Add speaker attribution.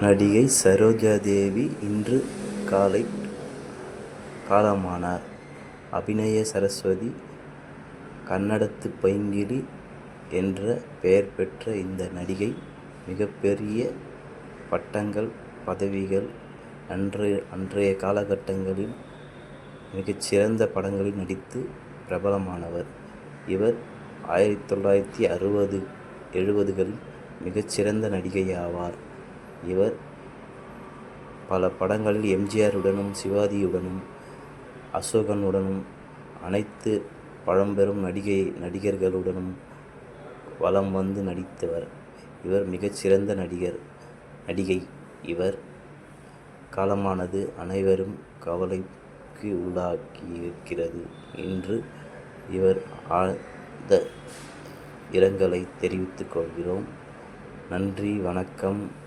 Speaker 1: நடிகை சரோஜாதேவி இன்று காலை காலமானார். அபிநய சரஸ்வதி, கன்னடத்து பைங்கிளி என்ற பெயர் பெற்ற இந்த நடிகை மிகப்பெரிய பட்டங்கள், பதவிகள், அன்றைய காலகட்டங்களில் மிகச்சிறந்த படங்களில் நடித்து பிரபலமானவர். இவர் ஆயிரத்து தொள்ளாயிரத்து அறுபது, எழுபதுகளில் மிகச்சிறந்த நடிகையாவார். இவர் பல படங்களில் எம்ஜிஆருடனும் சிவாஜியுடனும், அசோகனுடனும், அனைத்து பழம்பெரும் நடிகை நடிகர்களுடனும் வலம் வந்து நடித்தவர். இவர் மிகச்சிறந்த நடிகர் நடிகை. இவர் காலமானது அனைவரும் கவலைக்கு உள்ளாக்கியிருக்கிறது. என்று இவர் ஆழ்ந்த இரங்கலை தெரிவித்துக் கொள்கிறோம். நன்றி, வணக்கம்.